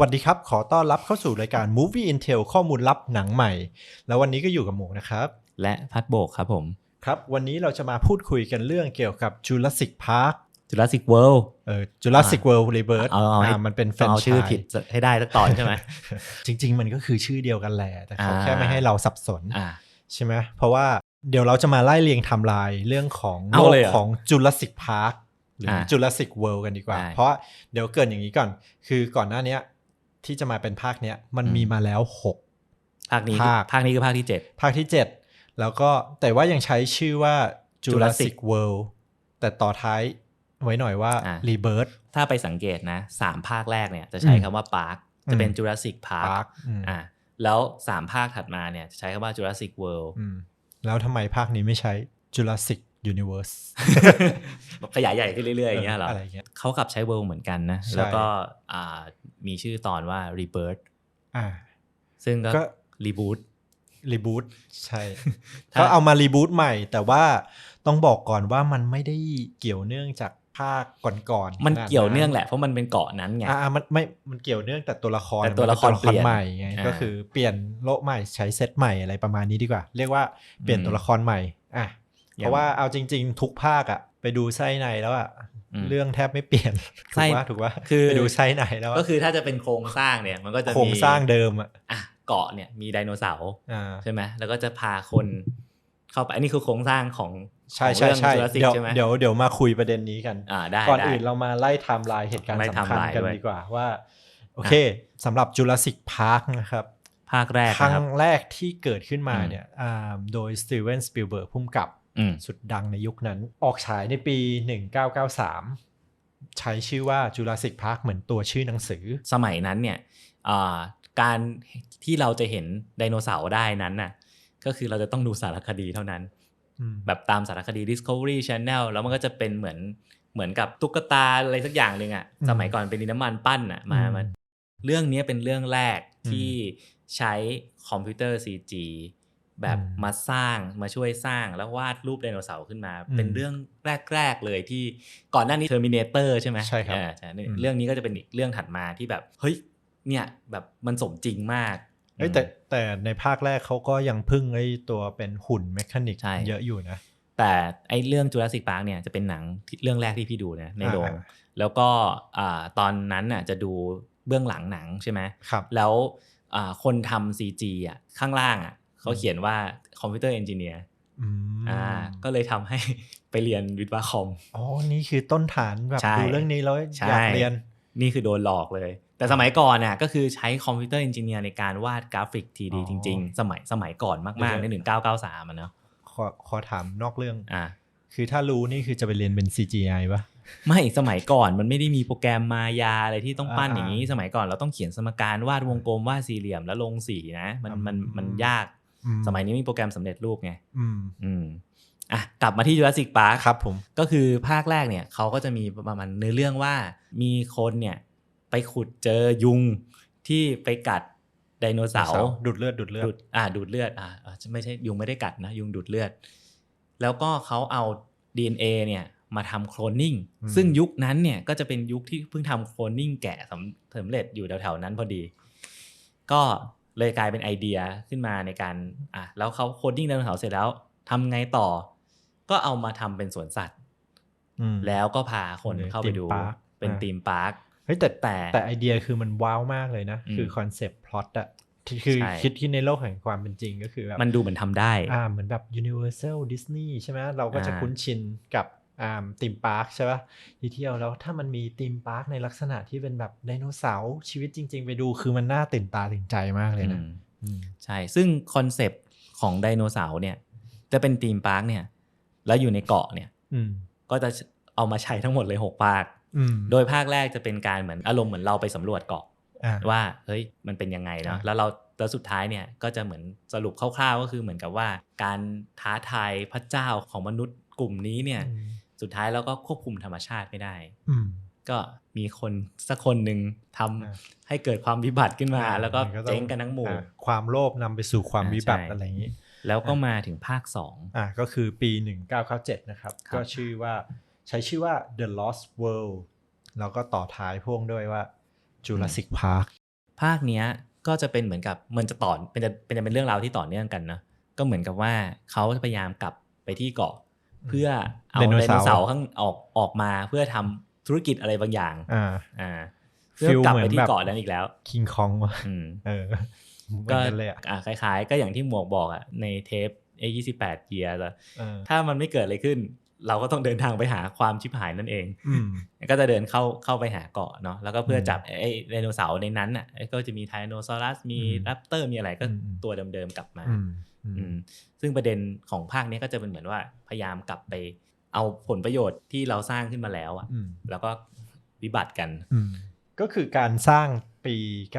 วัสดีครับ ขอต้อนรับเข้าสู่รายการ Movie Intel ข้อมูลลับหนังใหม่ แล้ววันนี้ก็อยู่กับหมูนะครับ และพัดโบกครับผม ครับ วันนี้เราจะมาพูดคุยกันเรื่องเกี่ยวกับ Jurassic Park Jurassic World เออ Jurassic World Rebirth เอาเอาให้มันเป็นแฟต้อนงเอาชื่อชายผิดให้ได้สักตอนใช่ไหม จริง ๆ มันก็คือชื่อเดียวกันแหละ แต่เขาอ่าแค่ไม่ให้เราสับสนอ่าใช่ไหม เพราะว่าเดี๋ยวเราจะมาไล่เรียงไทม์ไลน์เรื่องของเอาโลกเลยเหรอของ Jurassic Park หรืออา Jurassic World กันดีกว่าได้เพราะเดี๋ยวเกรินอย่างนี้ก่อน คือก่อนหน้าเนี้ย ที่จะมาเป็นภาคเนี้ยมันอืมมีมาแล้ว 6 ภาคนี้ภาคภาคนี้คือภาคที่เจ็ดภาคที่ 7 แล้วก็แต่ว่ายังใช้ชื่อว่า Jurassic Jurassic World แต่ต่อท้ายไว้หน่อยว่าอ่า Rebirth ถ้าไปสังเกตนะสามภาคแรกเนี่ยจะใช้อืมคำว่า Park จะเป็นอืม Jurassic Park Park อืมอ่าแล้วสามภาคถัดมาเนี่ยจะใช้คำว่า Jurassic World อืมแล้วทำไมภาคนี้ไม่ใช้ Jurassic Universe ขยายใหญ่ขึ้นเรื่อยๆอย่างเงี้ยเหรออะไรเงี้ยเขากลับใช้ World เหมือนกันนะใช่แล้วก็อ่ามีชื่อตอนว่า Rebirth อ่าซึ่งก็ก็ Reboot รีบูตใช่ถ้าก็เอามารีบูตใหม่ แต่ว่าต้องบอกก่อนว่ามันไม่ได้เกี่ยวเนื่องจากภาคก่อนๆมันขาดเกี่ยวเนื่องแหละเพราะมันเป็นเกาะนั้นไงอ่ามันไม่มันเกี่ยวเนื่องแต่ตัวละครแต่ตัวละครมันเปลี่ยนใหม่ไงอ่าก็คือเปลี่ยนโลกใหม่ใช้เซตใหม่อะไรประมาณนี้ดีกว่า เรียกว่าเปลี่ยนอืมตัวละครใหม่อะอย่าง เพราะว่าเอาจริง ๆ ทุกภาคอะไปดูไส้ในแล้วอะอืมเรื่องแทบไม่เปลี่ยนถูไส้กว่าถูกว่าคือไปดูไส้ในแล้วอะก็คือถ้าจะเป็นโครงสร้างเนี่ยมันก็จะมีโครงสร้างเดิมอะอะเกาะเนี่ยมีไดโนเสาร์อ่าใช่ไหมแล้วก็จะพาคนเข้าไปอันนี้คือโครงสร้างของใช่ของใช่เรื่องใช่ Jurassic เดี๋ยวใช่ไหมเดี๋ยวเดี๋ยวมาคุยประเด็นนี้กันอ่าได้ก่อนได้อื่นเรามาไล่ไทม์ไลน์เหตุการณ์ไล่สำคัญ timeline กันด้วยดีกว่าว่า โอเคสำหรับ Jurassic Park นะครับ ภาคแรกครั้นะงครับแรกที่เกิดขึ้นมาอืมเนี่ยอ่าโดยสตีเวนสปิลเบิร์กพุ่มกับอืม สุดดังในยุคนั้น ออกฉายในปี 1993 ใช้ชื่อว่า Jurassic Park เหมือนตัวชื่อหนังสือ สมัยนั้นเนี่ยอ่าการที่เราจะเห็นไดโนเสาร์ได้นั้นน่ะก็คือเราจะต้องดูสารคดีเท่านั้นอืมแบบตามสารคดี Discovery Channel แล้วมันก็จะเป็นเหมือนเหมือนกับตุ๊กตาอะไรสักอย่างหนึ่งอะอืมสมัยก่อนเป็นดินน้ำมันปั้นอะมาอืมมาเรื่องนี้เป็นเรื่องแรกอืมที่ใช้คอมพิวเตอร์ CG แบบอืมมาสร้างมาช่วยสร้างแล้ววาดรูปไดโนเสาร์ขึ้นมาอืมเป็นเรื่องแรก ๆ เลยที่ก่อนหน้านี้ Terminator ใช่ไหมใช่ครับเออใช่เนี่ยอืมเรื่องนี้ก็จะเป็นอีกเรื่องถัดมาที่แบบเฮ้ยเนี่ยแบบมันสมจริงมากเอ้ยแต่แต่ในภาคแรกเขาก็ยังพึ่งไอ้ตัวเป็นหุ่นเมคานิกใช่เยอะอยู่นะ แต่ไอเรื่อง Jurassic Park เนี่ยจะเป็นหนังที่เรื่องแรกที่พี่ดูนะในโรงอ่าแล้วก็อ่าตอนนั้นน่ะจะดูเบื้องหลังหนังใช่ไหมครับแล้วอ่าคนทำ CG อะข้างล่างอะ เขาเขียนว่าคอมพิวเตอร์เอนจิเนียร์อืมอ่าก็เลยทำให้ไปเรียนวิทย์วะคอมอ๋อ นี่คือต้นฐานแบบใช่ดูเรื่องนี้แล้วใช่อยากเรียน นี่คือโดนหลอกเลย แต่สมัยก่อนน่ะก็คือใช้คอมพิวเตอร์เอนจิเนียร์ในการวาดกราฟิกทีดีอ๋อจริง ๆ สมัยสมัยก่อนมากๆเดี๋ในยว1993อะเนาะขอขอถามนอกเรื่องอ่าคือถ้ารู้นี่คือจะไปเรียนเป็น CGI ปะไม่สมัยก่อนมันไม่ได้มีโปรแกรมมายาอะไรที่ต้องปั้นอ่าอย่างนี้ สมัยก่อนเราต้องเขียนสมการวาดวงกลมวาดสี่เหลี่ยมแล้วลงสีนะ มันมันอืมมันยากอื สมัยนี้มีโปรแกรมสำเร็จรูปไงอืมอืมอะกลับมาที่ Jurassic Park ครับผมก็คือภาคแรกเนี่ยเขาก็จะมีประมาณเนื้อเรื่องว่ามีคนเนี่ยไปขุดเจอยุงที่ไปกัดไดโนเสาร์ดูดเลือดดูดเลือดดูดอ่าดูดเลือดอ่าอ่าไม่ใช่ยุงไม่ได้กัดนะยุงดูดเลือด แล้วก็เขาเอา DNA เนี่ยมาทำโคลนนิ่งอืมซึ่งยุคนั้นเนี่ยก็จะเป็นยุคที่เพิ่งทำโคลนนิ่งแกะสำสำเร็จอยู่แถวๆนั้นพอดี ก็ เลยกลายเป็นไอเดียขึ้นมาในการอะแล้วเขาโคลนนิ่งไดโนเสาร์เสร็จแล้วทำไงต่อ ก็เอามาทำเป็นสวนสัตว์อืมแล้วก็พาคนเป็นเข้าไปดูธีมปาร์คเป็นอ่าธีมพาร์คเฮ้ยแต่แต่แต่ไอเดียคือมันว้าวมากเลยนะอืมคือคอนเซปต์พล็อตอะที่คือใช่คิดที่ในโลกแห่งความเป็นจริงก็คือแบบมันดูเหมือนทำได้ อ่าเหมือนแบบ Universal Disney ใช่ไหมเราก็จะอ่าคุ้นชินกับ อ่าธีมพาร์คใช่ปะที่เที่ยวแล้วถ้ามันมีธีมพาร์คในลักษณะที่เป็นแบบไดโนเสาร์ชีวิตจริง ๆ ไปดูคือมันน่าตื่นตาตื่นใจมากเลยนะอืมอืมใช่ ซึ่งคอนเซปต์ของไดโนเสาร์เนี่ย จะเป็นธีมพาร์คเนี่ย แล้วอยู่ในเกาะเนี่ยอืมก็จะเอามาใช้ทั้งหมดเลย6ภาคอืมโดยภาคแรกจะเป็นการเหมือนอารมณ์เหมือนเราไปสำรวจเกาะอ่าว่าเฮ้ยมันเป็นยังไงเนาะอ่าแล้วเราแล้วสุดท้ายเนี่ยก็จะเหมือนสรุปคร่าวๆก็คือเหมือนกับว่า การท้าทายพระเจ้าของมนุษย์กลุ่มนี้เนี่ยอืม สุดท้ายเราก็ควบคุมธรรมชาติไม่ได้อืมก็มีคนสักคนหนึ่งทำอ่าให้เกิดความวิบัติขึ้นมาอ่าแล้วก็มันก็ต้องเจ๊งกันทั้งหมู่อ่าความโลภนำไปสู่ความอ่าวิบัติใช่อะไรอย่างนี้ แล้วก็มาถึงภาคสองอ่าก็คือปี 1997 นะครับครับ ก็ชื่อว่าใช้ชื่อว่า The Lost World แล้วก็ต่อท้ายพ่วงด้วยว่า Jurassic Park ภาคเนี้ยก็จะเป็นเหมือนกับมันจะต่อเป็นจะเป็นจะเป็นเรื่องราวที่ต่อเนื่องกันเนอะก็เหมือนกับว่าเขาพยายามกลับไปที่เกาะ เพื่อเอาไดไดโนโนเสาร์เสาร์ข้างออกออกมาเพื่อทำธุรกิจอะไรบางอย่าง อ่า อ่าเพื่อกลับไปที่เกาะนั้นอีกแล้ว คิงคองวะอืมเออเหมืก็อนกันเลยอะอ่าคล้ายๆ ก็อย่างที่หมวกบอกอะในเทป A 2 8เยียร์เออถ้ามันไม่เกิดอะไรขึ้น เราก็ต้องเดินทางไปหาความชิบหายนั่นเองอืมก็จะเดินเข้าเข้าไปหาเกาะเนาะแล้วก็เพื่ออมจับไอ้ไดโนเสาร์ในนั้นอะก็จะมีไทรโนซอรัสมีอืมแรปเตอร์มีอะไรก็อืมอืมตัวเดิมๆกลับมาอืมอืมอืมซึ่งประเด็นของภาคนี้ก็จะเป็นเหมือนว่าพยายามกลับไปเอาผลประโยชน์ที่เราสร้างขึ้นมาแล้วอะอืมแล้วก็วิบัติกันอืมก็คือการสร้างปี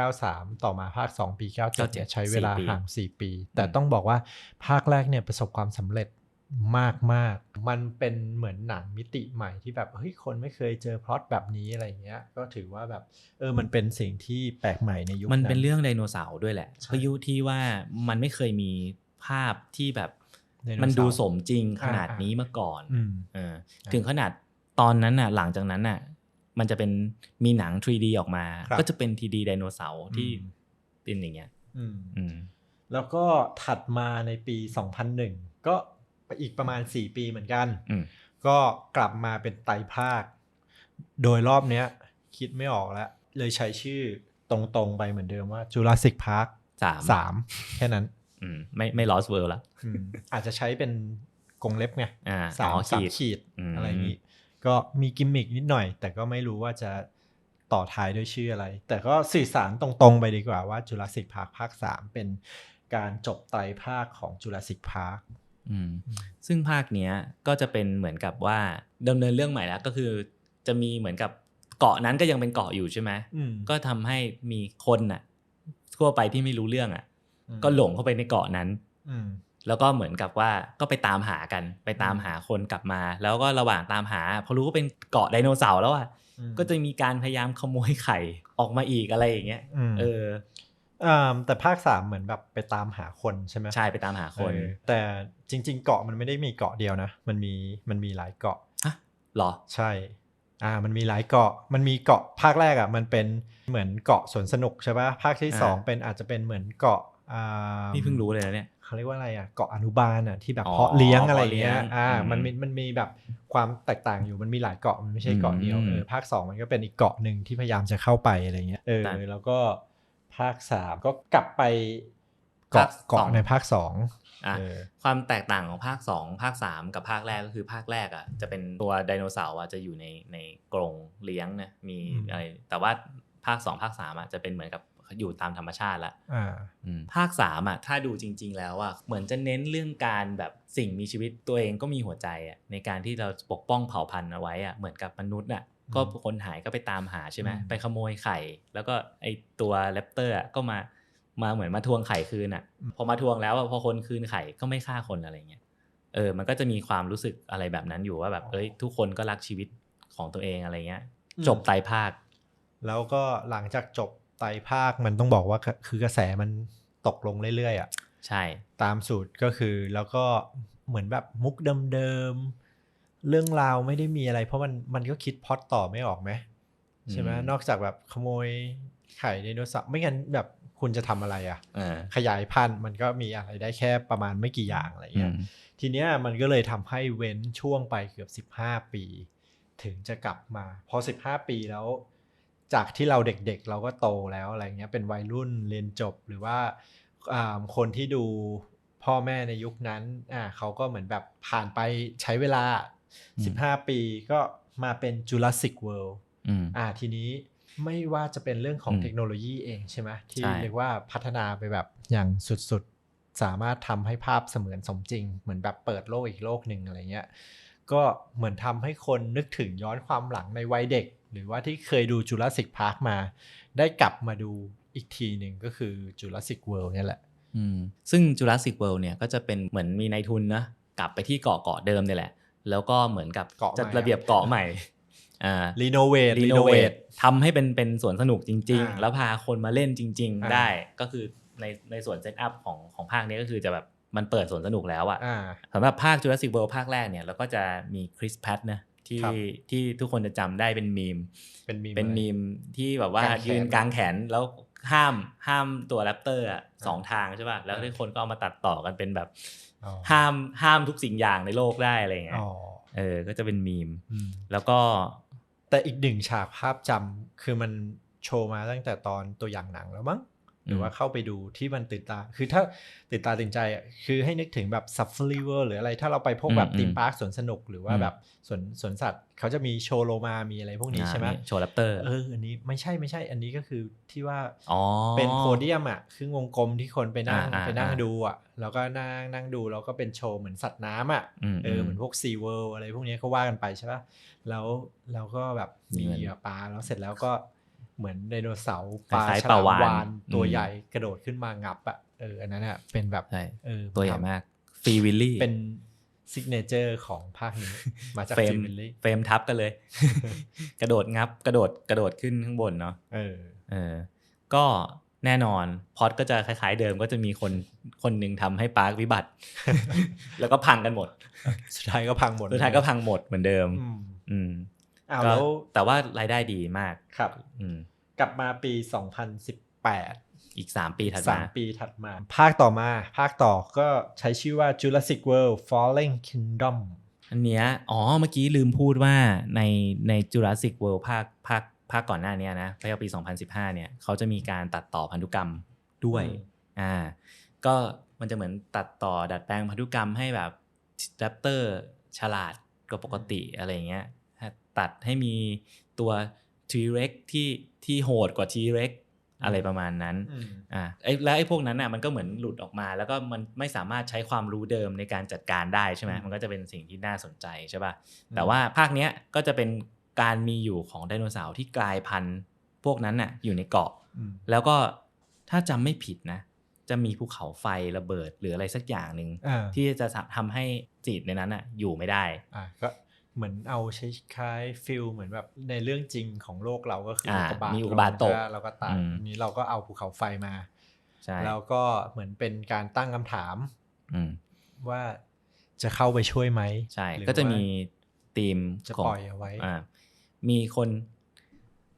93 ต่อมาภาค 2 ปี 97เนี่ยใช้เวลาสี่ปีห่าง 4 ปี แต่อืมต้องบอกว่าภาคแรกเนี่ยประสบความสำเร็จ มากมากๆมันเป็นเหมือนหนังมิติใหม่ที่แบบเฮ้ยคนไม่เคยเจอพล็อตแบบนี้อะไรเงี้ย ก็ถือว่าแบบเออมันเป็นสิ่งที่แปลกใหม่ในยุคมันนั้นเป็นเรื่องไดโนเสาร์ด้วยแหละใช่เพราะยุคที่ว่ามันไม่เคยมีภาพที่แบบไดโเสาร์มันดูสมจริงขนาดอ่าๆนี้มาก่อนอืมเออครับถึงขนาดตอนนั้นน่ะ หลังจากนั้นน่ะ มันจะเป็นมีหนัง 3D ออกมาครับก็จะเป็น 3D ไดโนเสาร์ที่อืมเป็นอย่างเงี้ยอืมอืมแล้วก็ถัดมาในปี 2001 ก็ อีกประมาณ 4 ปีเหมือนกันอืมก็กลับมาเป็นไตรภาค โดยรอบเนี้ย คิดไม่ออกแล้ว เลยใช้ชื่อตรงๆไปเหมือนเดิมว่า Jurassic Park สาม3แค่นั้นอืมไม่ไม่ lost world ละอืมอาจจะใช้เป็นกรงเล็บไงอ่าสามอ๋อสามขีดขีดอืมอะไรอย่างนี้ ก็มีกิมมิกนิดหน่อย แต่ก็ไม่รู้ว่าจะต่อท้ายด้วยชื่ออะไร แต่ก็สื่อสารตรงๆไปดีกว่าว่า Jurassic Park ภาค 3 เป็นการจบไตรภาคของ Jurassic Park อืม ซึ่งภาคเนี้ยก็จะเป็นเหมือนกับว่าดำเนินเรื่องใหม่แล้วก็คือจะมีเหมือนกับเกาะนั้นก็ยังเป็นเกาะอยู่ใช่ไหมอืมก็ทำให้มีคนน่ะ ทั่วไปที่ไม่รู้เรื่องอะอืมก็หลงเข้าไปในเกาะนั้นอืมแล้วก็เหมือนกับว่าก็ไปตามหากันไปตามหาคนกลับมา แล้วก็ระหว่างตามหาพอรู้ว่าเป็นเกาะไดโนเสาร์แล้วอะอืมก็จะมีการพยายามขโมยไข่ออกมาอีกอะไรอย่างเงี้ยอืมเอออ่า แต่ภาคสามเหมือนแบบไปตามหาคนใช่ไหมใช่ไปตามหาคนเออแต่จริง ๆ เกาะมันไม่ได้มีเกาะเดียวนะ มันมีมันมีหลายเกาะอะเหรอใช่อ่ามันมีหลายเกาะมันมีเกาะภาคแรกอะมันเป็นเหมือนเกาะสวนสนุกใช่ปะภาคที่อ่าสองเป็นอาจจะเป็นเหมือนเกาะอ่านี่เพิ่งรู้เลยนะเนี่ยเขาเรียกว่าอะไรอะเกาะอนุบาลอะที่แบบอ๋อเพาะเลี้ยงอะไรอย่างเงี้ยเพาะเลี้ยงอ่าอืมมันมีมันมีแบบความแตกต่างอยู่มันมีหลายเกาะมันไม่ใช่เกาะเดียวอืมเออภาคสองมันก็เป็นอีกเกาะหนึ่งที่พยายามจะเข้าไปอะไรเงี้ยเออแต่แล้วก็ ภาคสามก็กลับไปเกาะภาคสองเกาะในภาคสองอะเออความแตกต่างของภาค 2 ภาค 3 กับภาคแรกก็คือภาคแรกอะจะเป็นตัวไดโนเสาร์อะจะอยู่ในในกรงเลี้ยงเนี่ยมีอืมอะไรแต่ว่าภาค 2 ภาค 3 อะจะเป็นเหมือนกับอยู่ตามธรรมชาติละอ่าอืมภาค 3 อะ ถ้าดูจริง ๆ แล้วอะเหมือนจะเน้นเรื่องการแบบสิ่งมีชีวิตตัวเองก็มีหัวใจอะในการที่เราปกป้องเผ่าพันธุ์เอาไว้อะเหมือนกับมนุษย์อะ ก็คนหายก็ไปตามหาใช่ไหมอืมไปขโมยไข่ แล้วก็ไอตัวแรปเตอร์อะก็มามาเหมือนมาทวงไข่คืนอะ พอมาทวงแล้วอะพอคนคืนไข่ก็ไม่ฆ่าคนอะไรเงี้ยเออ มันก็จะมีความรู้สึกอะไรแบบนั้นอยู่ว่าแบบเอ้ยทุกคนก็รักชีวิตของตัวเองอะไรเงี้ยอืมจบไตรภาค แล้วก็หลังจากจบไตรภาคมันต้องบอกว่าคือกระแสมันตกลงเรื่อยๆอะใช่ ตามสูตรก็คือแล้วก็เหมือนแบบมุกเดิมๆ เรื่องราวไม่ได้มีอะไร เพราะมันมันก็คิดพล็อตต่อไม่ออกไหมใช่ไหมอืมนอกจากแบบขโมยไข่ไดโนเสาร์ไม่งั้นแบบคุณจะทำอะไรอะเออขยายพันธุ์มันก็มีอะไรได้แค่ประมาณไม่กี่อย่างอะไรอืเงี้ยมทีเนี้ยมันก็เลยทำให้เว้นช่วงไปเกือบ 15 ปี ถึงจะกลับมา พอ 15 ปีแล้ว จากที่เราเด็กๆ เราก็โตแล้วอะไรเงี้ยเป็นวัยรุ่นเรียนจบหรือว่าอ่าคนที่ดูพ่อแม่ในยุคนั้นอ่าเขาก็เหมือนแบบผ่านไปใช้เวลาอืม 15 ปีก็มาเป็น Jurassic World อืมอ่าทีนี้ไม่ว่าจะเป็นเรื่องของอืมเทคโนโลยีเองใช่ไหมที่ใช่เรียกว่าพัฒนาไปแบบอย่างสุดๆ สามารถทำให้ภาพเสมือนสมจริง เหมือนแบบเปิดโลกอีกโลกหนึ่งอะไรเงี้ยก็เหมือนทำให้คนนึกถึงย้อนความหลังในวัยเด็ก หรือว่าที่เคยดู Jurassic Park มา ได้กลับมาดูอีกทีหนึ่งก็คือ Jurassic World เนี่ยแหละอืมซึ่ง Jurassic World เนี่ยก็จะเป็นเหมือนมีนายทุนนะกลับไปที่เกาะเกาะเดิมเนี่ยแหละ แล้วก็เหมือนกับเกาะใหม่จัดระเบียบเกาะใหม่อ่ารีโนเวทรีโนเวททำให้เป็นเป็นสวนสนุกจริงอ่าๆแล้วพาคนมาเล่นจริงอ่าๆได้ก็คือในในส่วนเซตอัพของของภาคนี้ก็คือจะแบบมันเปิดสวนสนุกแล้วอะอ่าสำหรับภาค Jurassic World ภาคแรกเนี่ยเราก็จะมีคริสแพทนะที่ครับที่ทุกคนจะจำได้เป็นมีม เป็นมีเป็นอะไรมีมที่แบบว่ากางแขนยืนกลางแขนแล้วห้ามห้ามตัวแรปเตอร์อะสองทางใช่ป่ะแล้วทุกคนก็เอามาตัดต่อกันเป็นแบบอ๋อ ห้ามห้ามทุกสิ่งอย่างในโลกได้อะไรอย่างเงี้ยอ๋อเออ ก็จะเป็นมีมอืมแล้วก็ แต่อีกหนึ่งฉากภาพจำคือมันโชว์มาตั้งแต่ตอนตัวอย่างหนังแล้วมั้ง หรือว่าเข้าไปดูที่มันตื่นตา คือถ้าตื่นตาตื่นใจอะคือให้นึกถึงแบบซัฟฟ r ีเวอร์หรืออะไรถ้าเราไปพวกแบบตีมพาร์คสวนสนุกหรือว่าแบบสวนสวนสัตว์เขาจะมีโชว์โลมา มีอะไรพวกนี้ใช่ไหมโชว์แรปเตอร์เอออันนี้ไม่ใช่ไม่ใช่อันนี้ก็คือที่ว่าอ๋อเป็นโพเดียมอะครึ่งวงกลมที่คนไปนั่งอ่าอ่าไปนั่งอ่าดูอะแล้วก็นั่งนั่งดูแล้วก็เป็นโชว์เหมือนสัตว์น้ำอะอืมเออเหมือนพวกซีเวิลอะไรพวกนี้ก็ว่ากันไปใช่ป่ะแล้วแล้วก็แบบมีเหมือนเหยื่อปลาแล้วเสร็จแล้วก็ เหมือนไดโนเสาร์ปลาคล้ายฉๆปลาลามวาฬวานตัวอืมใหญ่กระโดดขึ้นมางับอะเอออันนั้นอะเป็นแบบใช่เออตัวใหญ่มากฟรีวิลลี่เป็นซิกเนเจอร์ของภาคนี้มาจากเฟรมจิมวิลลี่เฟรมทับกันเลย กระโดดงับ กระโดดกระโดดขึ้นข้างบนเนาะเออเออ ก็แน่นอนพล็อดก็จะคล้ายๆเดิมก็จะมีคนคนหนึ่งทำให้ปาร์ควิบัติ แล้วก็พังกันหมด สุดท้ายก็พังหมดสุดท้ายก็พังหมดเหมือนเดิม อืมอืมอ้าวก็แล้วแต่ว่ารายได้ดีมากครับ อืม กลับมาปี 2018 อีกสามปีถัดสามามปีถัดมา ภาคต่อมาภาคต่อก็ใช้ชื่อว่า Jurassic World Fallen Kingdom อันเนี้ยอ๋อ เมื่อกี้ลืมพูดว่าในใน Jurassic World ภาคภาคภาคก่อนหน้าเนี้ยนะภาคปี 2015 เนี่ยเขาจะมีการตัดต่อพันธุกรรมด้วยอืมอ่าก็มันจะเหมือนตัดต่อดัดแปลงพันธุกรรมให้แบบแรปเตอร์ฉลาดกว่าปกติอะไรเงี้ยตัดให้มีตัว T-Rex ที่ที่โหดกว่า T-Rex อะไรประมาณนั้นอืมอ่าไอ้แล้วไอ้พวกนั้นน่ะมันก็เหมือนหลุดออกมา แล้วก็มันไม่สามารถใช้ความรู้เดิมในการจัดการได้ใช่ไหมอืมมันก็จะเป็นสิ่งที่น่าสนใจใช่ป่ะอืมแต่ว่าภาคเนี้ยก็จะเป็นการมีอยู่ของไดโนเสาร์ที่กลายพันธุ์พวกนั้นน่ะอยู่ในเกาะอืมแล้วก็ถ้าจำไม่ผิดนะ จะมีภูเขาไฟระเบิดหรืออะไรสักอย่างหนึ่งอ่าที่จะทำให้จีดในนั้นน่ะอยู่ไม่ได้อ่าก็ เหมือนเอาใช้คล้ายฟิลเหมือนแบบในเรื่องจริงของโลกเราก็คืออ่าอุกกาบาตมีอุกกาบาตตกแล้วเราก็ตายอืมทีนี้เราก็เอาภูเขาไฟมาใช่แล้วก็เหมือนเป็นการตั้งคำถามอืมว่าจะเข้าไปช่วยไหมใช่หรือก็จะว่ามีทีมจะของปล่อยเอาไว้อ่ามีคน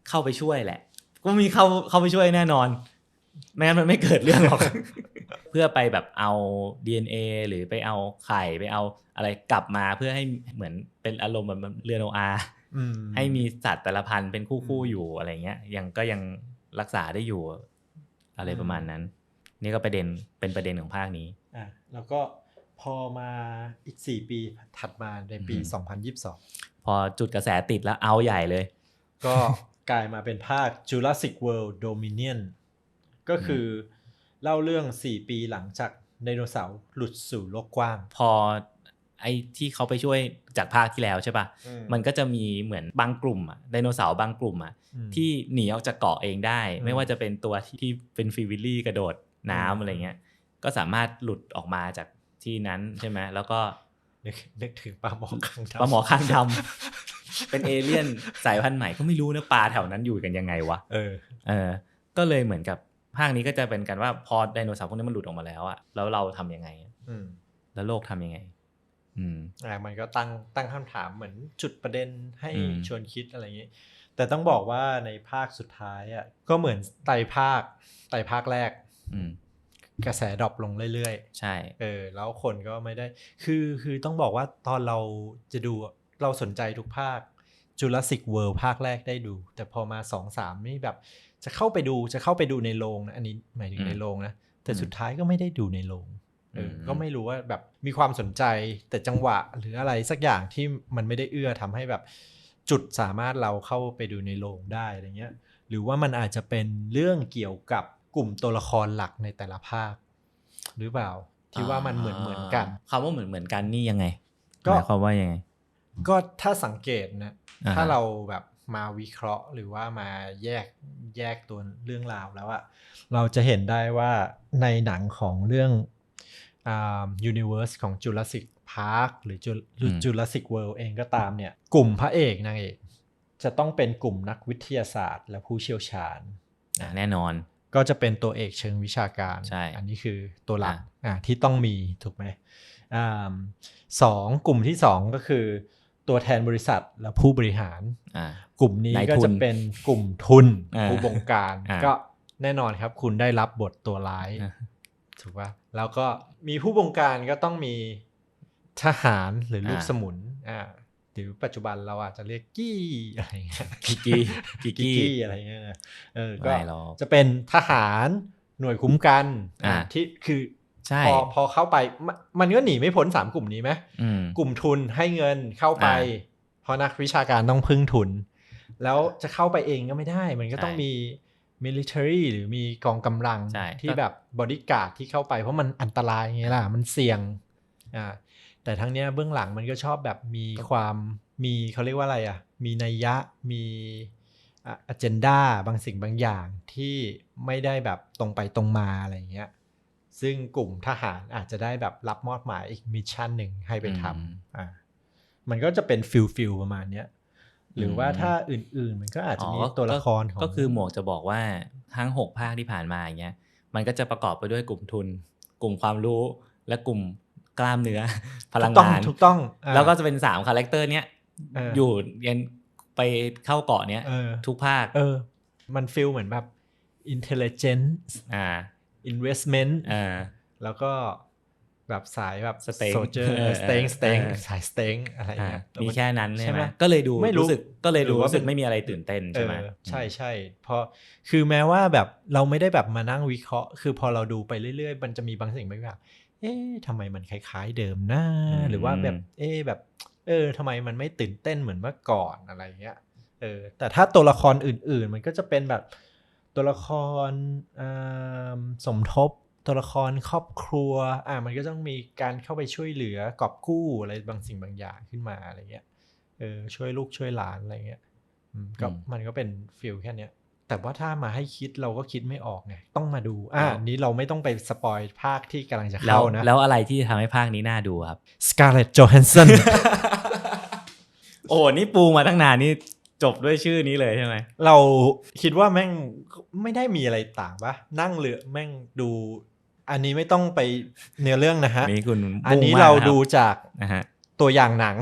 เข้าไปช่วยแหละ ก็มีเข้าเข้าไปช่วยแน่นอน ไม่งั้นมันไม่เกิดเรื่องหรอก เพื่อไปแบบเอา DNA หรือไปเอาไข่ไปเอาอะไรกลับมาเพื่อให้เหมือนเป็นอารมณ์แบบเรือโนอาห์อืมให้มีสัตว์แต่ละพันธุ์เป็นคู่อืคู่มอยู่อะไรเงี้ย ยังก็ยังรักษาได้อยู่อะไรประมาณนั้น นี่ก็ประเด็นเป็นประเด็นของภาคนี้อะแล้วก็พอมาอีก 4 ปีถัดมาในปีอืม2022 พอจุดกระแสติดแล้วเอาใหญ่เลย ก็กลายมาเป็นภาค Jurassic World Dominion ก็คือเล่าเรื่อง4ปีหลังจากไดโนเสาร์หลุดสู่โลกกว้าง พอไอ้ที่เขาไปช่วยจากภาคที่แล้วใช่ปะ่ะ มันก็จะมีเหมือนบางกลุ่มอะไดโนเสาร์บางกลุ่มอะอืมที่หนีออกจากเกาะเองได้อืมไม่ว่าจะเป็นตัวที่ที่เป็นฟรีวิลลี่กระโดดน้ำอืมอะไรเงี้ย ก็สามารถหลุดออกมาจากที่นั้นใช่ไหมแล้วก็นึกนึกถึงปลาหมอคังดำปลาหมอข้างดำเป็นเอเลี่ยนสายพันธุ์ใหม่ก็ไม่รู้นะปลาแถวนั้นอยู่กันยังไงวะ เออ เออ ก็เลยเหมือนกับ ภาคนี้ก็จะเป็นกันว่าพอไดโนเสาร์พวกนี้มันหลุดออกมาแล้วอะแล้วเราทำยังไงอืมแล้วโลกทำยังไง อืมอะมันก็ตั้งตั้งคำถามเหมือนจุดประเด็นให้อืมชวนคิดอะไรอย่างนี้ แต่ต้องบอกว่าในภาคสุดท้ายอะก็เหมือนไตรภาคไตรภาคแรก อืมกระแสดรอปลงเรื่อยใช่ๆเออ แล้วคนก็ไม่ได้ คือ คือต้องบอกว่าตอนเราจะดู เราสนใจทุกภาค Jurassic World ภาคแรกได้ดู แต่พอมาสองสามนี่แบบ จะเข้าไปดูจะเข้าไปดูในโรงนะอันนี้หมายถึงในโรงนะแต่สุดท้ายก็ไม่ได้ดูในโรงเอออมก็ไม่รู้ว่าแบบมีความสนใจแต่จังหวะหรืออะไรสักอย่างที่มันไม่ได้เอื้อทำให้แบบจุดสามารถเราเข้าไปดูในโรงได้อะไรเงี้ย หรือว่ามันอาจจะเป็นเรื่องเกี่ยวกับกลุ่มตัวละครหลักในแต่ละภาค หรือเปล่าที่ว่ามันเหมือนเหมือนกันคำว่าเหมือนเหมือนกันนี่ยังไงก็หมายความว่ายังไง ก็ถ้าสังเกตนะอ่าฮะถ้าเราแบบ มาวิเคราะห์ หรือว่ามาแยกแยกตัวเรื่องราวแล้วอะเราจะเห็นได้ว่าในหนังของเรื่องอ่า universe ของ Jurassic Park หรือ Ju- หรือ Jurassic World เองก็ตามเนี่ย กลุ่มพระเอกนางเอกจะต้องเป็นกลุ่มนักวิทยาศาสตร์ และผู้เชี่ยวชาญอะแน่นอนก็จะเป็นตัวเอกเชิงวิชาการใช่อันนี้คือตัวหลักอะอะที่ต้องมีถูกไหมอ่าสองกลุ่มที่สองก็คือ ตัวแทนบริษัทและผู้บริหารอ่ากลุ่มนี้นายก็ทุนจะเป็นกลุ่มทุนอ่าผู้บงการอ่าก็แน่นอนครับคุณได้รับบทตัวร้ายอะถูกปะแล้วก็มีผู้บงการก็ต้องมีทหารหรือลูกอ่าสมุนอ่าหรือปัจจุบันเราอาจจะเรียกกี้อะไรเงี้ยกิกกี้กิกกี้กี้อะไรเงี้ยนะเออก็ไม่หรอกจะเป็นทหารหน่วยคุ้มกันอ่าที่คือ ใช่พอพอเข้าไปมันมันก็หนีไม่พ้นสามกลุ่มนี้ไหมอืมกลุ่มทุนให้เงินเข้าไปอ่าเพราะนักวิชาการต้องพึ่งทุน แล้วจะเข้าไปเองก็ไม่ได้ มันก็ต้องใช่มี military หรือมีกองกำลังใช่ที่ก็แบบบอดี้การ์ดที่เข้าไปเพราะมันอันตรายไงล่ะ มันเสี่ยงอ่าแต่ทั้งเนี้ยเบื้องหลังมันก็ชอบแบบมีความมีเขาเรียกว่าอะไรอะ มีนัยยะมีอะ agenda บางสิ่งบางอย่างที่ไม่ได้แบบตรงไปตรงมาอะไรอย่างเงี้ย ซึ่งกลุ่มทหารอาจจะได้แบบรับมอบหมายอีกมิชชั่นหนึ่งให้ไปทอืมำอ่ามันก็จะเป็นฟิลฟิลประมาณเนี้ยหรือว่าอืมถ้าอื่นๆ มันก็อาจจะมีอ๋อตัวละครของก็คือหมวกจะบอกว่าทั้งหกภาคที่ผ่านมาอย่างเงี้ยมันก็จะประกอบไปด้วยกลุ่มทุน กลุ่มความรู้และกลุ่มกล้ามเนื้อ พลังถูกต้องงานถูกต้องอ่าแล้วก็จะเป็นสามคาแรคเตอร์เนี้ยเอออยู่ยันไปเข้าเกาะเนี้ยเออทุกภาค เออ มันฟิลเหมือนแบบ intelligence อ่า investment อ่าแล้วก็แบบสายแบบ Steng soldier เออสเต็งสเต็งเออสายสเต็งอะไรอ่าเงี้ยมีแค่นั้นใช่ใช่ไหไหมมก็เลยดูไม่รู้รู้สึกก็เลยหรืดูอว่ารู้สึกเป็นไม่มีอะไรตื่นเต้นใช่ไหมเออใช่ใช่เพราะคือแม้ว่าแบบเราไม่ได้แบบมานั่งวิเคราะห์ คือพอเราดูไปเรื่อยๆ มันจะมีบางสิ่งบางอย่างเอ๊ะทำไมมันคล้ายๆเดิมนะอืมหรือว่าแบบเอ๊ะแบบ เออทำไมมันไม่ตื่นเต้นเหมือนเมื่อก่อนอะไรเงี้ยเออแต่ถ้าตัวละครอื่น ๆ มันก็จะเป็นแบบ ตัวละครอ่าสมทบตัวละครครอบครัว อ่ามันก็ต้องมีการเข้าไปช่วยเหลือกอบกู้อะไรบางสิ่งบางอย่างขึ้นมาอะไรเงี้ยเออช่วยลูกช่วยหลานอะไรเงี้ยอืมก็อืมมันก็เป็นฟิลแค่เนี้ยแต่ว่าถ้ามาให้คิดเราก็คิดไม่ออกไงต้องมาดู อ่าแล้วนี้เราไม่ต้องไปสปอยภาคที่กำลังจะแล้วเข้านะ แล้วอะไรที่ทำให้ภาคนี้น่าดูครับ Scarlett Johansson โอ้ นี่ปูมาตั้งนานนี่ จบด้วยชื่อนี้เลยใช่ไหมเราคิดว่าแม่งไม่ได้มีอะไรต่างปะนั่งเรือแม่งดู อันนี้ไม่ต้องไปเนื้อเรื่องนะฮะมีคุณอันนี้มุ่งมกเราะคบดูจากนะฮะตัวอย่างหนัง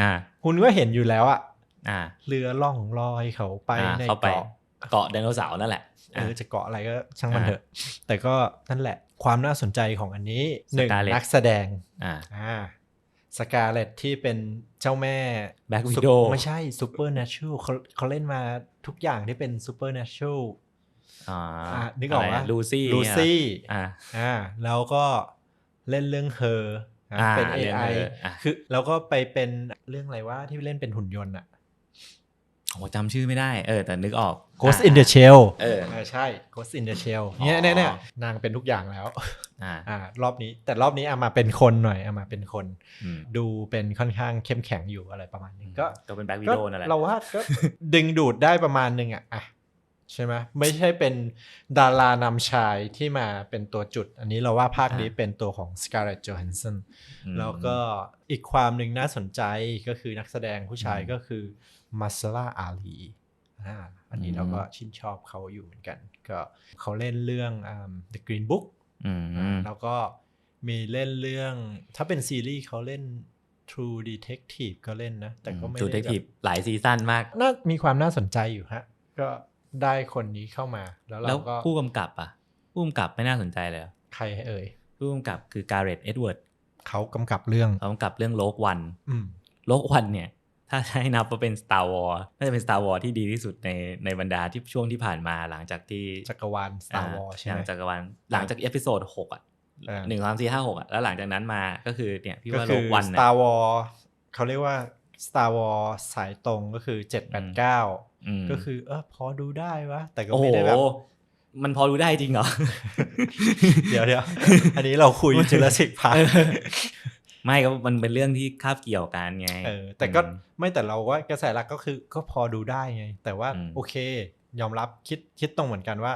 อ่า คุณก็เห็นอยู่แล้วอะอ่า เรือล่องลอยเขาไปอ่าในเข้าไปเกาะเกาะไดโนเสาร์นั่นแหละเออจะเกาะอะไรก็ช่างมันอ่าเถอะ แต่ก็นั่นแหละความน่าสนใจของอันนี้หนึ่ง Scarlett นักแสดงอ่าอ่า สกาเลตที่เป็นเจ้าแม่ Black ซุป Widow ไม่ใช่ซูเปอร์เนเชอรัลเขาเขาเล่นมาทุกอย่างที่เป็นซูเปอร์เนเชอรัลอ่าอะนึกออกะไรปะลูซี่ลูซี่อ่าอ่าแล้วก็เล่นเรื่องเฮออ่าเป็นเรื่อง AI Her อะคือแล้วก็ไปเป็นเรื่องอะไรว่าที่เล่นเป็นหุ่นยนต์อะ โอ้จำชื่อไม่ได้เออแต่นึกออก Ghost อ่า in the Shell เออใช่ Ghost in the Shell เนี่ยเนี่ยเนี่ยนางเป็นทุกอย่างแล้วอ่าอ่ารอบนี้แต่รอบนี้เอามาเป็นคนหน่อยเอามาเป็นคน อืมดูเป็นค่อนข้างเข้มแข็งอยู่อะไรประมาณนึงก็ก็เป็นแบ็กวิก็ดีโอนั่นแหละ เราว่าก็ดึงดูดได้ประมาณนึงอะอะใช่ไหมไม่ใช่เป็นดารานำชายที่มาเป็นตัวจุด อันนี้เราว่าภาคนี้เป็นตัวของ Scarlett Johansson อืม แล้วก็อีกความหนึ่งน่าสนใจก็คือนักแสดงผู้ชายอืม ก็คือ มาซาลาอาลีอ่าอันนี้อืมเราก็ชื่นชอบเขาอยู่เหมือนกัน ก็เขาเล่นเรื่องอ่า The Green Book อืมแล้วก็มีเล่นเรื่อง ถ้าเป็นซีรีส์เขาเล่น True Detective ก็เล่นนะ แต่ก็ไม่จูได้เทคทีฟแบบหลายซีซั่นมาก น่ามีความน่าสนใจอยู่ฮะ ก็ได้คนนี้เข้ามา แล้วแล้เราวก็ผู้กำกับอะ ผู้กำกับไม่น่าสนใจเลยเหรอใครเอ่ย ผู้กำกับคือการ์เรตเอ็ดเวิร์ดเขากำกับเรื่องเขากำกับเรื่องโลกวันอืมโลกวันเนี่ย ถ้าให้นับว่าเป็น Star Wars น่าจะเป็น Star Wars ที่ดีที่สุดในในบรรดาที่ช่วงที่ผ่านมาหลังจากที่จักรวาล Star อ่า Wars ใช่หไหลัมงจากวันหลังจากเอพิโซดหกอะอ่าหนึ่งสามสี่ห้าหกอะแล้วหลังจากนั้นมาก็คือเนี่ยพี่ก็ว่าโลคืกอวันเนี่ย Star Wars เขาเรียกว่า Star Wars สายตรงก็คือ789มก็คือ เออพอดูได้วะ แต่ก็โอ้โหไม่ได้แบบมันพอรู้ได้จริงเหรอ เดี๋ยวเดี๋ยวอันนี้เราคุยจุลศิกพาร์ ไม่ก็มันเป็นเรื่องที่คาบเกี่ยวกันไงเออแต่ก็อืมไม่แต่เราว่ากระแสหลักก็คือก็พอดูได้ไง แต่ว่าอืมโอเค ยอมรับคิดคิดตรงเหมือนกันว่า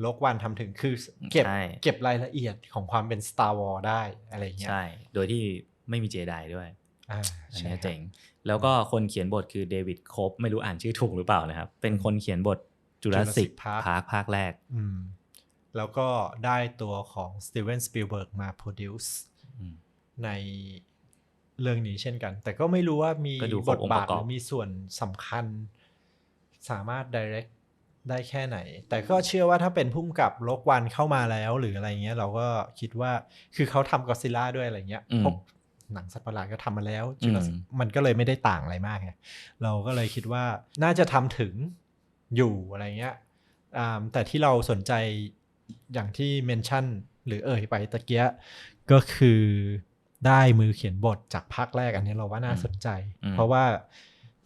โลกวันทำถึงคือเก็บใช่เก็บรายละเอียดของความเป็น Star Wars ได้อะไรเงี้ยใช่ โดยที่ไม่มีเจไดด้วยอ่าอันใช่นี้ครับเจ๋ง แล้วก็คนเขียนบทคือเดวิดโคบไม่รู้อ่านชื่อถูกหรือเปล่านะครับ เป็นคนเขียนบทจูราสสิก Jurassic Park พาร์คภาคแรกอืมแล้วก็ได้ตัวของสตีเวนสปิลเบิร์กมาโปรดิวส์อืม ในเรื่องนี้เช่นกัน แต่ก็ไม่รู้ว่ามีก็ดูครบบองค์ทบาทประกหอบรือมีส่วนสำคัญ สามารถ direct ได้แค่ไหน แต่ก็เชื่อว่าถ้าเป็นพุ่มกับโลกวันเข้ามาแล้ว หรืออะไรเงี้ย เราก็คิดว่าคือเขาทำก็ซิล่าด้วยอะไรเงี้ยอืมพวกหนังสัตว์ประหลาดก็ทำมาแล้วอืมมันก็เลยไม่ได้ต่างอะไรมากไงเราก็เลยคิดว่าน่าจะทำถึงอยู่อะไรเงี้ยอ่าแต่ที่เราสนใจอย่างที่เมนชั่น หรือเอ่ยไปตะเกียก็คือ ได้มือเขียนบทจากภาคแรกอันนี้เราว่าน่าสนใจอืมเพราะว่า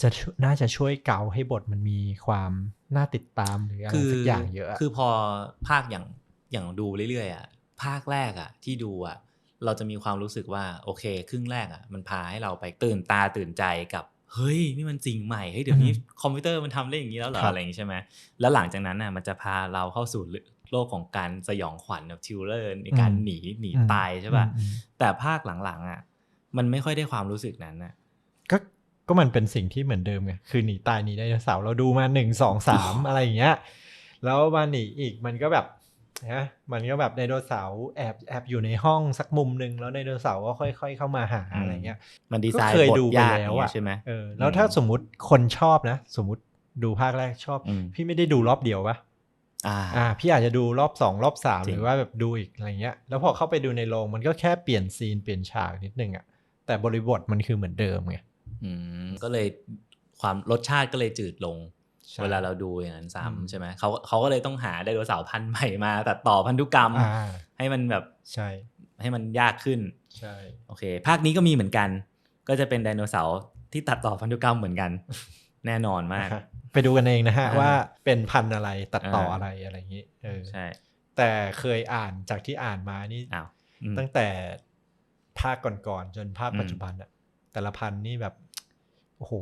จะช่วยน่าจะช่วยเกาให้บทมันมีความน่าติดตามหรืออะไรสักอย่างเยอะอะ คือพอภาคอย่างอย่างดูเรื่อยๆอะภาคแรกอะที่ดูอะเราจะมีความรู้สึกว่าโอเค ครึ่งแรกอะมันพาให้เราไปตื่นตาตื่นใจกับเฮ้ยนี่มันจริงใหม่เฮ้ยเดี๋ยวนี้อืมคอมพิวเตอร์มันทำได้อย่างนี้แล้วเหรอครับอะไรอย่างนี้ใช่ไหมแล้วหลังจากนั้นอะมันจะพาเราเข้าสู่ โลกของการสยองขวัญแบบทิวเลอร์ในการหนีหนีตายใช่ป่ะอืมแต่ภาคหลังๆอะมันไม่ค่อยได้ความรู้สึกนั้นนะก็ก็มันเป็นสิ่งที่เหมือนเดิมไงคือหนีตายหนีไดโนเสาร์เราดูมาหนึ่งสองสามอะไรอย่างเงี้ยแล้วมาหนีอีกมันก็แบบนะมันก็แบบไดโนเสาร์แอบแอบอยู่ในห้องสักมุมหนึ่งแล้วไดโนเสาร์ก็ค่อย ๆ เข้ามาหาอืมอะไรเงี้ย มันดีไซก็น์เคยบทดูไปยากแล้วอย่างเงี้อะยใช่ไหมเออแล้วถ้าสมมุติคนชอบนะ สมมติดูภาคแรกชอบอืมพี่ไม่ได้ดูรอบเดียวปะ อ่าอ่าพี่อาจจะดูรอบสองรอบสามจริหงรือว่าแบบดูอีกอะไรเงี้ย แล้วพอเข้าไปดูในโรงมันก็แค่เปลี่ยนซีนเปลี่ยนฉากนิดนึงอะแต่บริบทมันคือเหมือนเดิมไงอืมก็เลยความรสชาติก็เลยจืดลงใช่เวลาเราดูอย่างนั้นอืมซ้ำใช่ไหมเขาเขาก็เลยต้องหาไดโนเสาร์พันธุ์ใหม่มาตัดต่อพันธุกรรมอ่าให้มันแบบใช่ให้มันยากขึ้นใช่โอเค ภาคนี้ก็มีเหมือนกัน ก็จะเป็นไดโนเสาร์ที่ตัดต่อพันธุกรรมเหมือนกัน แน่นอนมากนะฮะไปดูกันเองนะฮะอ่าว่าเป็นพันธุ์อะไรตัดต่ออ่าอะไรอะไรอย่างนี้เออใช่ แต่เคยอ่านจากที่อ่านมานี่อ้าวอืมตั้งแต่ภาคก่อนๆจนภาคอืมปัจจุบันอะแต่ละพันธุ์นี่แบบโอ้โห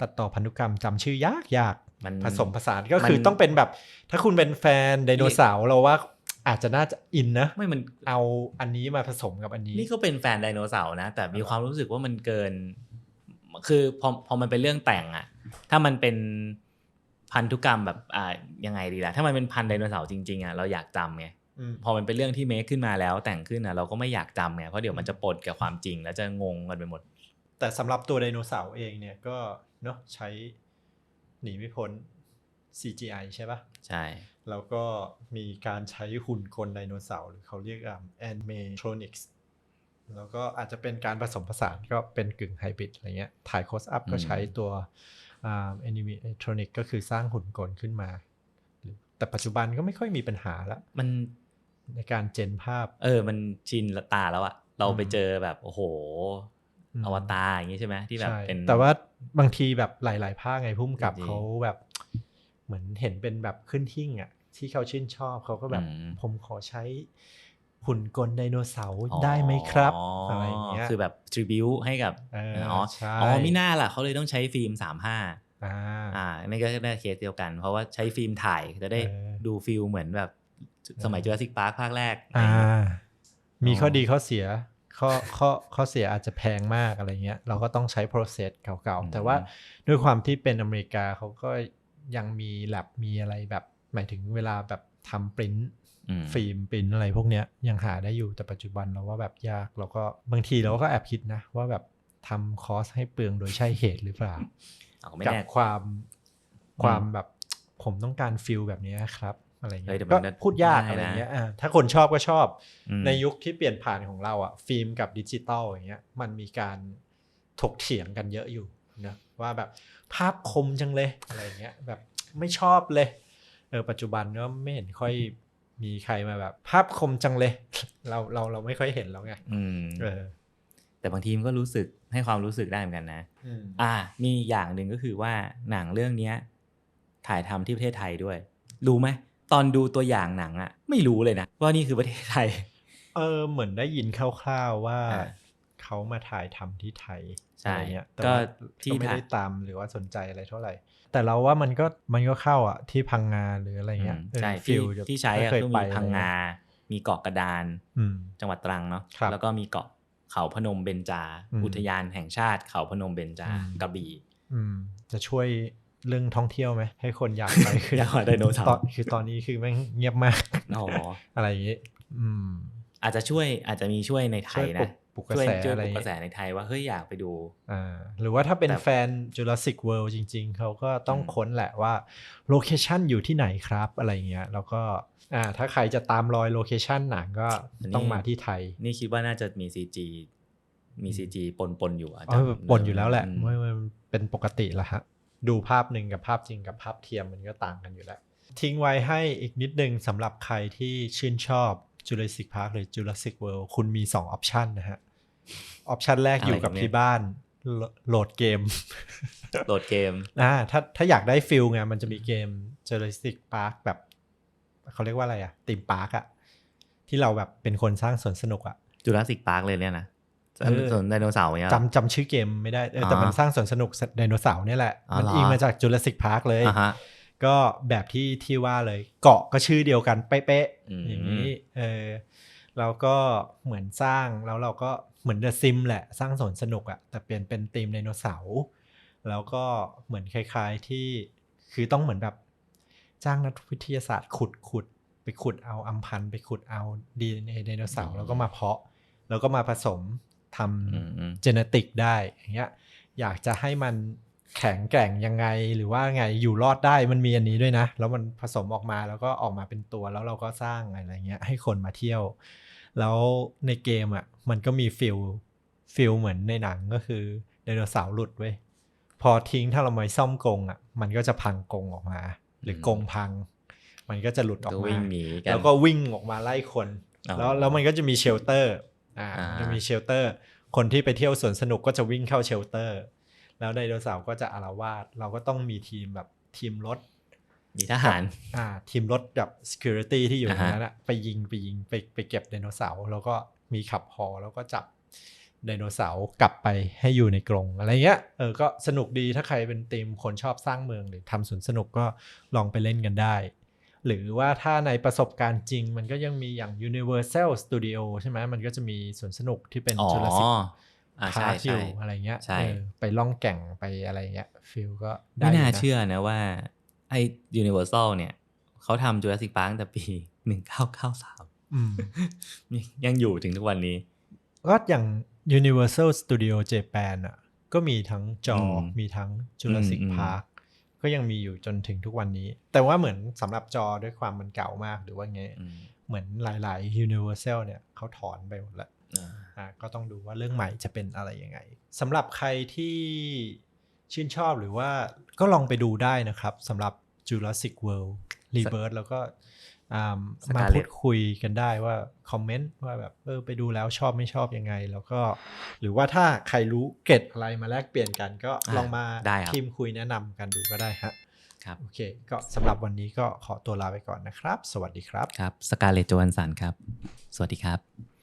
ตัดต่อพันธุกรรมจำชื่อยากยากมันผสมผสานก็คือมันต้องเป็นแบบ ถ้าคุณเป็นแฟนไดโนเสาร์เราว่าอาจจะน่าจะอินนะ ไม่มันเอาอันนี้มาผสมกับอันนี้ นี่ก็เป็นแฟนไดโนเสาร์นะ แต่มีความรู้สึกว่ามันเกิน คือพอพอมันเป็นเรื่องแต่งอะ ถ้ามันเป็นพันธุกรรมแบบอ่ายังไงดีล่ะ ถ้ามันเป็นพันธุ์ไดโนเสาร์จริงๆอะเราอยากจำไงอืมพอมันเป็นเรื่องที่เมคขึ้นมาแล้วแต่งขึ้นอะเราก็ไม่อยากจำไงเพราะเดี๋ยวมันจะปนกับความจริงแล้วจะงงกันไปหมด แต่สำหรับตัวไดโนเสาร์เองเนี่ยก็เนาะใช้หนีไม่พ้น CGI ใช่ปะใช่ แล้วก็มีการใช้หุ่นกลไดโนเสาร์หรือเขาเรียกอ่า animatronics แล้วก็อาจจะเป็นการผสมผสานก็เป็นกึ่งไฮบริดอะไรเงี้ยถ่ายโคสอัพก็ใช้ตัว อ่า animatronic ก็คือสร้างหุ่นกลขึ้นมา แต่ปัจจุบันก็ไม่ค่อยมีปัญหาละมันในการเจนภาพ เออ มันชินละตาแล้วอะเราไปอืมเจอแบบโอ้โหอืมอวตารอย่างงี้ใช่ไหมที่แบบใช่เป็นแต่ว่าบางทีแบบหลาย ๆ ภาคไงพุ่มกับจริงๆเขาแบบ เหมือนเห็นเป็นแบบขึ้นหิ้งอะที่เขาชื่นชอบเขาก็แบบอืมผมขอใช้ หุ่นกลไดโนเสาร์ได้ไหมครับอะไรอย่างเงี้ยคือแบบทริบิวให้กับเอออ๋อใช่อ๋อมิน่าล่ะเขาเลยต้องใช้ฟิล์มสามห้าอ่าอ่านี่ก็ได้เคสเดียวกัน เพราะว่าใช้ฟิล์มถ่ายจะได้เออดูฟิลเหมือนแบบสมัยเออจูราสสิกพาร์คภาคแรกอ่ามีข้ออ๋อดีข้อเสียข้อข้อข้อเสียอาจจะแพงมากอะไรเงี้ย เราก็ต้องใช้ process เก่าๆ แต่ว่าด้วยความที่เป็นอเมริกาเขาก็ยังมี lab มีอะไรแบบ หมายถึงเวลาแบบทำปริ้นอืม ฟิล์มปริ้นอะไรพวกเนี้ยยังหาได้อยู่แต่ปัจจุบันเราว่าแบบยากแล้วก็บางทีเราก็แอบคิดนะ ว่าแบบทำคอสให้เปลืองโดยใช่เหตุหรือเปล่าเอาไม่กับแน่ความความแบบผมต้องการฟิลแบบเนี้ยครับอะไรเฮ้เงี้ยยแต่ก็มันพูดยากได้นะอะไรเงี้ยอ่าถ้าคนชอบก็ชอบอืมในยุคที่เปลี่ยนผ่านของเราอะฟิล์มกับดิจิตอลอย่างเงี้ยมันมีการถกเถียงกันเยอะอยู่นะว่าแบบภาพคมจังเลยอะไรเงี้ยแบบไม่ชอบเลยเออปัจจุบันก็ไม่เห็นค่อย มีใครมาแบบ ภาพคมจังเลย เราเราเราไม่ค่อยเห็นแล้วไงอืมเออ แต่บางทีมันก็รู้สึกให้ความรู้สึกได้เหมือนกันนะอืมอ่า มีอย่างหนึ่งก็คือว่าหนังเรื่องเนี้ย ถ่ายทำที่ประเทศไทยด้วย รู้ไหมตอนดูตัวอย่างหนังอะไม่รู้เลยนะว่านี่คือประเทศไทย เออเหมือนได้ยินคร่าวๆว่าอ่าเขามาถ่ายทำที่ไทยใช่อะไรเงี้ยแต่ก็ว่าที่ก็ไม่ถ่ายได้ตามหรือว่าสนใจอะไรเท่าไหร่ แต่เราว่ามันก็มันก็เข้าอะที่พังงาหรืออะไรเงี้ยอืมเออใช่ฟิที่ลจะที่ใช้อะเคยก็ไปมีพังงา มีเกาะกระดานอืมจังหวัดตรังเนาะครับแล้วก็มีเกาะเขาพนมเบญจาอืมอุทยานแห่งชาติ เขาพนมเบญจาอืมกระบี่อืมจะช่วยเรื่องท่องเที่ยวไหมให้คนอยากไปอยากไปไดโนเสาร์ตอนคือตอนนี้คือแม่งเงียบมากอ๋ออะไรอย่างงี้อืมอาจจะช่วยอาจจะมีช่วยในไทช่วยยปลุนะก ปลุกกระช่วยแสช่วยอะไรปลุกกเงี้ระแสยในไทยว่าเฮ้ยอยากไปดู อ่าหรือว่าถ้าเป็นแต่ แฟน Jurassic World จริง ๆ เขาก็ต้องอืมค้นแหละว่าโลเคชันอยู่ที่ไหนครับอะไรเงี้ยแล้วก็อ่าถ้าใครจะตามรอยโลเคชันหนังก็ต้องมาที่ไทย นี่คิดว่าน่าจะมีซีจีมีซีจีปนปนๆอยู่อะเออจำปนอยู่แล้วแหละอืมมันมันเป็นปกติแล้วฮะ ดูภาพหนึ่งกับภาพจริงกับภาพเทียมมันก็ต่างกันอยู่แล้ว ทิ้งไว้ให้อีกนิดนึงสำหรับใครที่ชื่นชอบ Jurassic Park หรือ Jurassic World คุณมี 2 ออปชันนะฮะ ออปชันแรกอยู่กับที่บ้านโหลโหลดเกม โหลดเกมอ่าถ้าถ้าอยากได้ฟิลไงมันจะมีเกม Jurassic Park แบบ เขาเรียกว่าอะไรอะตีมพาร์คอะที่เราแบบเป็นคนสร้างสวนสนุกอะจูราสสิกพาร์คเลยเนี่ยนะเออส่วนไดโนเสาร์เนี่ยจำจำชื่อเกมไม่ได้เออแต่อ๋อมันสร้างสวนสนุกไดโนเสาร์เนี่ยแหละอ๋อมันเหรออิงมาจาก Jurassic Park เลยอ่าฮะก็แบบที่ที่ว่าเลยเกาะก็ชื่อเดียวกันเป๊ะอืมๆอย่างนี้เออเราก็เหมือนสร้างแล้วเราก็ เหมือนเดอะซิมแหละสร้างสวนสนุกอะแต่เปลี่ยนเป็นธีมไดโนเสาร์แล้วก็เหมือนคล้ายๆที่คือต้องเหมือนแบบจ้างนักวิทยาศาสตร์ขุดขุดไปขุดเอาอัมพันธ์ไปขุดเอาดีเไดโนเสาร์แล้วก็มาเพาะ แล้วก็มาผสมทอืมอืมำเจเนติกได้อย่างเงี้ยอยากจะให้มันแข็งแกร่งยังไงหรือว่าไงอยู่รอดได้มันมีอันนี้ด้วยนะ แล้วมันผสมออกมาแล้วก็ออกมาเป็นตัวแล้วเราก็สร้างอะไรเงี้ยให้คนมาเที่ยว แล้วในเกมอะ มันก็มีฟิลฟิลเหมือนในหนังก็คือไดโนเสาร์หลุดเว้ยพอทิ้งถ้าเราไม่ซ่อมกรงอะ มันก็จะพังกรงออกมา หรือกรงพัง มันก็จะหลุดออกก็มาวิ่งหนีกันแล้วก็วิ่งออกมาไล่คนอ๋อแล้วแล้วมันก็จะมีเชลเตอร์อ่าอ่ามันจะมีเชลเตอร์ คนที่ไปเที่ยวสวนสนุกก็จะวิ่งเข้าเชลเตอร์ แล้วไดโนเสาร์ก็จะอารวาสเราก็ต้องมีทีมแบบทีมรถ มีทหารอ่าทีมรถแบบ security ที่อยู่ในอ่าฮะนั้นอะไปยิงไปยิงไปไปเก็บไดโนเสาร์แล้วก็มีขับฮอแล้วก็จับไดโนเสาร์กลับไปให้อยู่ในกรงอะไรเงี้ยเออก็สนุกดีถ้าใครเป็นทีมคนชอบสร้างเมืองหรือทำสวนสนุกก็ลองไปเล่นกันได้ หรือว่าถ้าในประสบการณ์จริงมันก็ยังมีอย่าง Universal Studio ใช่ไหมมันก็จะมีสวนสนุกที่เป็นอ๋อ Jurassic อ่าใช่พาร์คอใช่ยู่อะไรเงี้ยใช่เออไปล่องแก่งไปอะไรเงี้ยฟิลก็ได้ไม่น่ายู่ะเชื่อนะว่า ไอ้ Universal เนี่ยเขาทำ Jurassic Park ตั้งแต่ปี1993อืมยังอยู่ถึงทุกวันนี้ก็อย่าง Universal Studio Japan อะ ก็มีทั้งจออมมีทั้ง Jurassic อืมอืม Park ก็ยังมีอยู่จนถึงทุกวันนี้ แต่ว่าเหมือนสำหรับจอด้วยความมันเก่ามากหรือว่าไงอืมเหมือนหลายๆ Universal เนี่ยเขาถอนไปหมดแล้วอ่าอะก็ต้องดูว่าเรื่องใหม่จะเป็นอะไรยังไงสำหรับใครที่ ชื่นชอบหรือว่าก็ลองไปดูได้นะครับสำหรับ Jurassic World Rebirth แล้วก็อ่ามา Scarlett พูดคุยกันได้ว่าคอมเมนต์ว่าแบบเออไปดูแล้วชอบไม่ชอบยังไง แล้วก็ หรือว่าถ้าใครรู้เกร็ดอะไรมาแลกเปลี่ยนกันก็อะลองมาได้ครับทีมคุยแนะนำกันดูก็ได้ฮะครับโอเค ก็สำหรับวันนี้ก็ขอตัวลาไปก่อนนะครับ สวัสดีครับ ครับ สกาเลตโจฮันสันครับ สวัสดีครับ